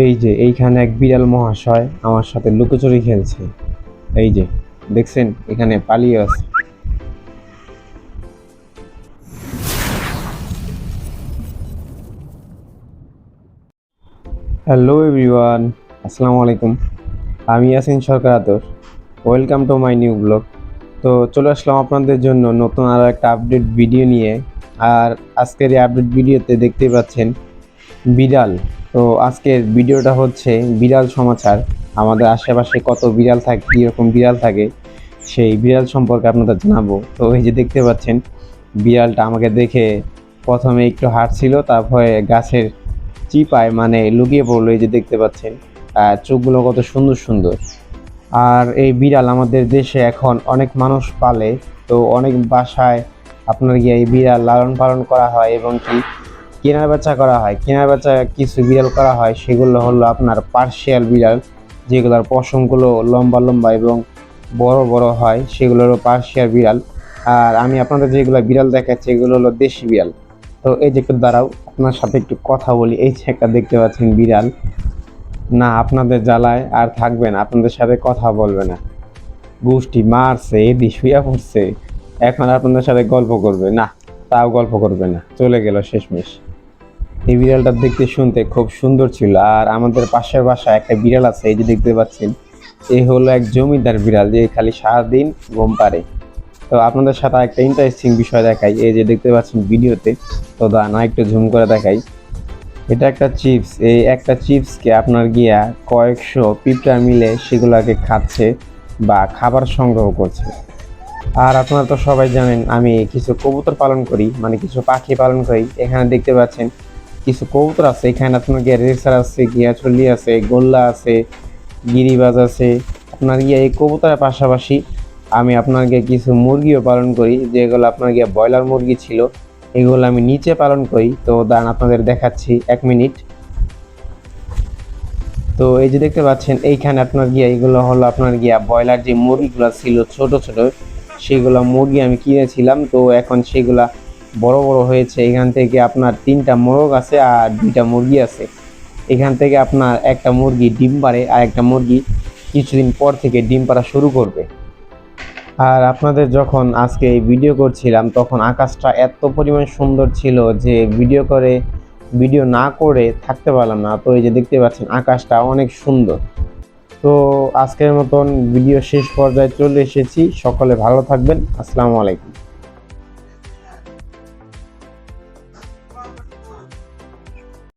এই যে এইখানে এক বিড়াল মহাশয় আমার সাথে লুকোচুরি খেলছে। এই যে, দেখছেন? এখানে পালিয়ে আছে। হ্যালো এভরিওয়ান আসসালামু আলাইকুম। আমি ইয়াসিন সরকার আতর। Welcome to my new blog তো চলে আসলাম আপনাদের জন্য নতুন আরও একটা আপডেট ভিডিও নিয়ে। আর আজকের এই আপডেট ভিডিওতে দেখতে পাচ্ছেন বিড়াল। তো আজকের ভিডিওটা হচ্ছে বিড়াল সমাচার। আমাদের আশেপাশে কত বিড়াল থাকে, কীরকম বিড়াল থাকে, সেই বিড়াল সম্পর্কে আপনাদের জানাব। তো এই যে দেখতে পাচ্ছেন, বিড়ালটা আমাকে দেখে প্রথমে একটু হাঁটছিল, তারপরে গাছের চিপায় মানে লুকিয়ে পড়ল এই যে দেখতে পাচ্ছেন। চোখগুলো কত সুন্দর সুন্দর। আর এই বিড়াল আমাদের দেশে এখন অনেক মানুষ পালে, তো অনেক বাসায় আপনার গিয়ে এই বিড়াল লালন পালন করা হয় এবং কি কেনার বেচা করা হয়, কেনার বেচা কিছু বিড়াল করা হয়, সেগুলো হলো আপনার পার্সিয়াল বিড়াল, যেগুলোর পশমগুলো লম্বা লম্বা এবং বড় বড় হয় সেগুলো হলো পার্সিয়াল বিড়াল। আর আমি আপনাদের যেগুলো বিড়াল দেখাচ্ছি, এগুলো হলো দেশি বিড়াল। তো এই যে একটু দাঁড়াও, আপনার সাথে একটু কথা বলি, এই যে একটা দেখতে পাচ্ছেন বিড়াল। না, আপনাদের জ্বালায় আর থাকবে না, আপনাদের সাথে কথা বলবে না। গোষ্ঠী মারছে, এদি শুয়া পড়ছে। এখন আপনাদের সাথে গল্প করবে না, তাও গল্প করবে না। চলে গেল শেষমেশ। এই বিড়ালটা দেখতে শুনতে খুব সুন্দর ছিল। আর আমাদের পাশের বাসায় একটা বিড়াল আছে, এই যে দেখতে পাচ্ছেন এই হলো এক জমিদার বিড়াল যে খালি সারাদিন ঘুম পারে তো আপনাদের সাথে একটা ইন্টারেস্টিং বিষয় দেখাই, এই যে দেখতে পাচ্ছেন ভিডিওতে, তো দা না একটু ঝুম করে দেখাই। এটা একটা চিপস, এই একটা চিপসকে আপনার গিয়া কয়েকশো পিঁপড়া মিলে সেগুলোকে খাচ্ছে বা খাবার সংগ্রহ করছে। আর আপনারা তো সবাই জানেন, আমি কিছু কবুতর পালন করি মানে কিছু পাখি পালন করি। এখানে দেখতে পাচ্ছেন কিছু কবুতর আছে, এখানে আপনার গিয়া রেসার আছে গিয়াচল্লি আছে, গোল্লা আছে, গিরিবাজ আছে। আপনার গিয়া এই কবুতরের পাশাপাশি আমি আপনার গিয়ে কিছু মুরগিও পালন করি, যেগুলো আপনার গিয়ে ব্রয়লার মুরগি ছিল, এগুলো আমি নিচে পালন করি। তো দাঁড়ান, আপনাদের দেখাচ্ছি এক মিনিট। তো এই যে দেখতে পাচ্ছেন, এইখানে আপনার গিয়া এগুলো হলো আপনার গিয়া ব্রয়লার যে মুরগিগুলো ছিল ছোট ছোট, সেগুলো মুরগি আমি কিনেছিলাম। তো এখন সেগুলা বড় বড় হয়েছে। এখান থেকে আপনার তিনটা মোরগ আছে আর দুইটা মুরগি আছে। এখান থেকে আপনার একটা মুরগি ডিম পারে আর একটা মুরগি কিছুদিন পর থেকে ডিম পাড়া শুরু করবে। আর আপনাদের যখন আজকে এই ভিডিও করছিলাম, তখন আকাশটা এত পরিমাণ সুন্দর ছিল যে ভিডিও করে ভিডিও না করে থাকতে পারলাম না। তো এই যে দেখতে পাচ্ছেন, আকাশটা অনেক সুন্দর। তো আজকের মতন ভিডিও শেষ পর্যায়ে চলে এসেছি। সকলে ভালো থাকবেন। আসসালামু আলাইকুম।